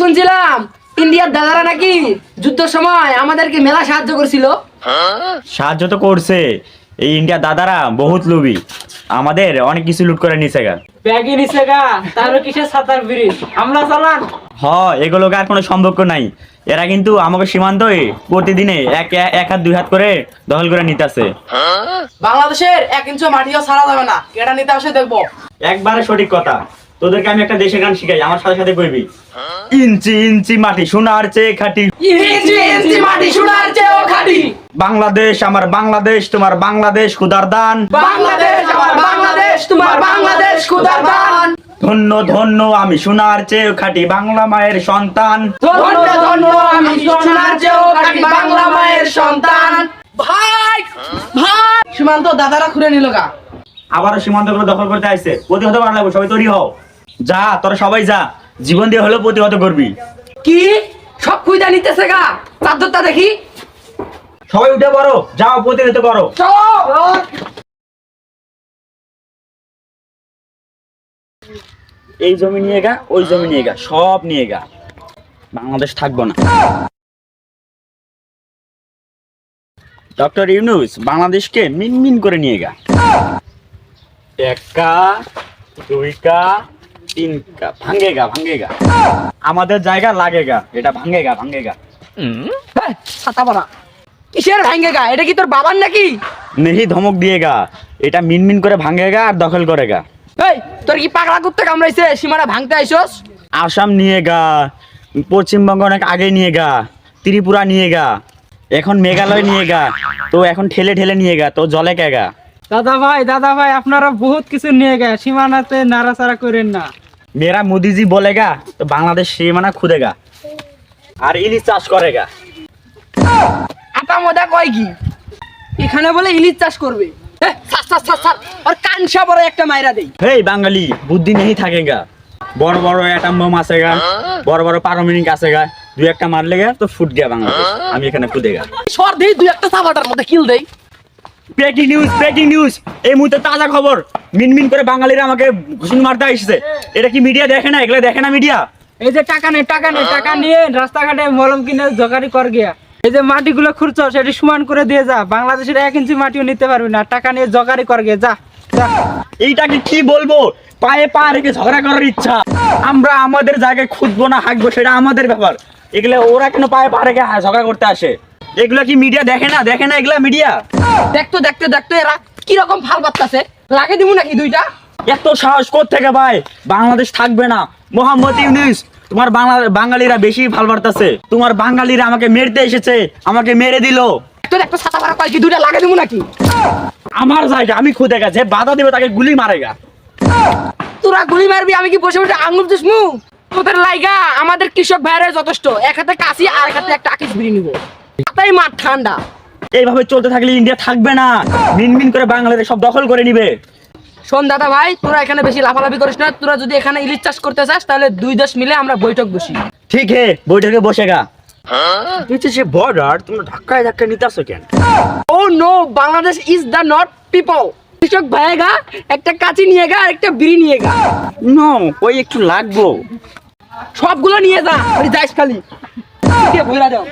শুনছিলাম ইন্ডিয়ার দাদারা নাকি যুদ্ধের সময় আমাদেরকে মেলা সাহায্য করছিল। সাহায্য তো করছে। এই ইন্ডিয়া দাদারা বহুত লোভী। আমাদের অনেক কিছু লুট করে নিছে গা। ব্যাগি নিছে গা তাহলে কিসের সাঁতার ব্রিজ আমরা চালান। হ এগুলোকে আর কোনো সম্পর্ক নাই। এরা কিন্তু আমাকে সীমান্তই প্রতিদিনে এক এক হাত দুই হাত করে দখল করে নিতেছে। বাংলাদেশের এক ইঞ্চি মাটিও ছাড়া যাবে না। এটা নিতে আসে দেখব। একবারে সঠিক কথা। তোদেরকে আমি একটা দেশের গান শিখাই আমার সাথে সাথে কইবি ইঞ্চি ইঞ্চি মাটি সোনার চেয়ে খাটি। ইঞ্চি ইঞ্চি মাটি সোনার চেয়েও খাঁটি। বাংলাদেশ আমার বাংলাদেশ তোমার বাংলাদেশ খুদার দান। বাংলাদেশ আমার বাংলাদেশ তোমার বাংলাদেশ খুদার দান। ধন্য ধন্য আমি সোনার চেয়ে খাটি বাংলা মায়ের সন্তান। ধন্য ধন্য আমি সোনার চেয়েও খাঁটি বাংলা মায়ের সন্তান। ভাই ভাই। সীমান্ত দাদারা খুলে নিল গা। আবারও সীমান্ত দখল করতে আসছে প্রতিহত করা লাগবে সবাই তৈরি হও। যা তোরা সবাই যা। জীবন দিয়ে হলেও প্রতিহত করবি। কি? সব খুঁজা নিতেছে গা। চাদরটা দেখি। সবাই উঠে পড়ো যাও প্রতিহত করো। এই জমি নিয়ে গা ওই জমি নিয়ে গা সব নিয়ে গা। বাংলাদেশ থাকব না। ডক্টর ইউনুস বাংলাদেশকে মিনমিন করে নিয়ে গা। ভাঙ্গেগা আমাদের জায়গা লাগেগা এটা ছাতা কিসের ভাঙ্গে গা এটা কি তোর বাবার নাকি? নেহি ধমক দিয়েগা এটা মিনমিন করে ভাঙ্গেগা আর দখল করেগা। এই তোর কি পাগলা করতে কামড়াইছে? সীমানা ভাঙতে আইসস? আসাম নিয়ে গা পশ্চিমবঙ্গ অনেক আগে নিয়ে গা ত্রিপুরা নিয়ে গা এখন মেঘালয় নিয়ে গা তো এখন ঠেলে ঠেলে নিয়ে গা তো জলে কেগা। দাদা ভাই দাদা ভাই আপনারা বহুত কিছু নিয়ে গে সীমানাতে নাড়াচাড়া করেন না। মেরা মোদিজি বলেগা তো বাংলাদেশ সীমানা খুদেগা। আর ইলিশ চাষ করেগা। আটা মজা কয় কি? এখানে বলে ইলিশ চাষ করবে। হ্যাঁ। ওর কানসা বড় একটা মাইরা দেই। হেই বাঙালি বুদ্ধি নেই থাকেগা। বড় বড় অ্যাটাম বোম আসেগা বড় বড় পারমাণবিক আসেগা দুই একটা মারলে গা তো ফুট গিয়া বাংলাদেশ। আমি এখানে খুদেগা। সর দেই দুই একটা সাবাটার মধ্যে কিল দেই। ব্রেকিং নিউজ ব্রেকিং নিউজ এই মুহূর্তে তাজা খবর। মিনমিন করে বাঙালিরা আমাকে ঘুষুন মারতে আসছে। এটা কি মিডিয়া দেখে না? এগুলো দেখে না মিডিয়া এই যে টাকা নেই টাকা নেই টাকা নিয়ে রাস্তাঘাটে মলম কিনে জোগাড়ি কর গিয়া। এই যে মাটিগুলো খুঁড়ছ সেটি সমান করে দিয়ে যা। বাংলাদেশের এক ইঞ্চি মাটিও নিতে পারবি না। টাকা নিয়ে জোগাড়ি কর গিয়ে যা যা। এইটাকে কি বলব? পায়ে পা রেখে ঝগড়া করার ইচ্ছা। আমরা আমাদের জায়গায় খুঁজবো না হাঁকবো সেটা আমাদের ব্যাপার। এগুলো ওরা কেন পায়ে পা রেখে ঝগড়া করতে আসে? এগুলো কি মিডিয়া দেখে না? দেখে না এগুলা মিডিয়া দেখতো দেখতে দেখতো এরা কীরকম ফাল বাত্তাছে লাগে দিব নাকি দুইটা? এত সাহস থেকে ভাই? বাংলাদেশ থাকবে না। মোহাম্মদ ইউনিস তোমার বাংলা বাঙালিরা বেশি ভালো বাড়তাছে তোমার বাঙালিরা আমাকে মেরতে এসেছে আমাকে মেরে দিলো। ছাতা কয় কি দুইটা লাগে দিব নাকি? আমার জায়গা আমি খুদে গেছে বাধা দেবে তাকে গুলি মারেগা তোরা গুলি মারবি আমি কি বসে বসে আঙুল চুষমু? তোদের লাইগা আমাদের কৃষক ভাইরা যথেষ্ট। এক হাতে কাশি আর এক হাতে একটা আকিস বিড়ি নিব। তাই মাঠ ঠান্ডা। এইভাবে চলতে থাকলে ইন্ডিয়া থাকবে না। মিনমিন করে বাংলাদেশ সব দখল করে নিবে। শোন দাদা ভাই তোরা এখানে বেশি লাফালাফি করিস না। তোরা যদি এখানে ইলিশ চাষ করতে চাস তাহলে দুই দেশ মিলে আমরা বৈঠক বসি। ঠিক হে বৈঠকে বসেগা হচ্ছে সে বর্ডার তোমরা ধাক্কায় ধাক্কায় নিতে আসো কেন? ও no Bangladesh is the not people কৃষক ভাইয়েগা একটা কাঁচি নিয়ে গা আর একটা বিড়ি নিয়ে গা। নো ওই একটু লাগবো। সবগুলো নিয়ে যা ওই যাইস খালি। ভইরা দাও।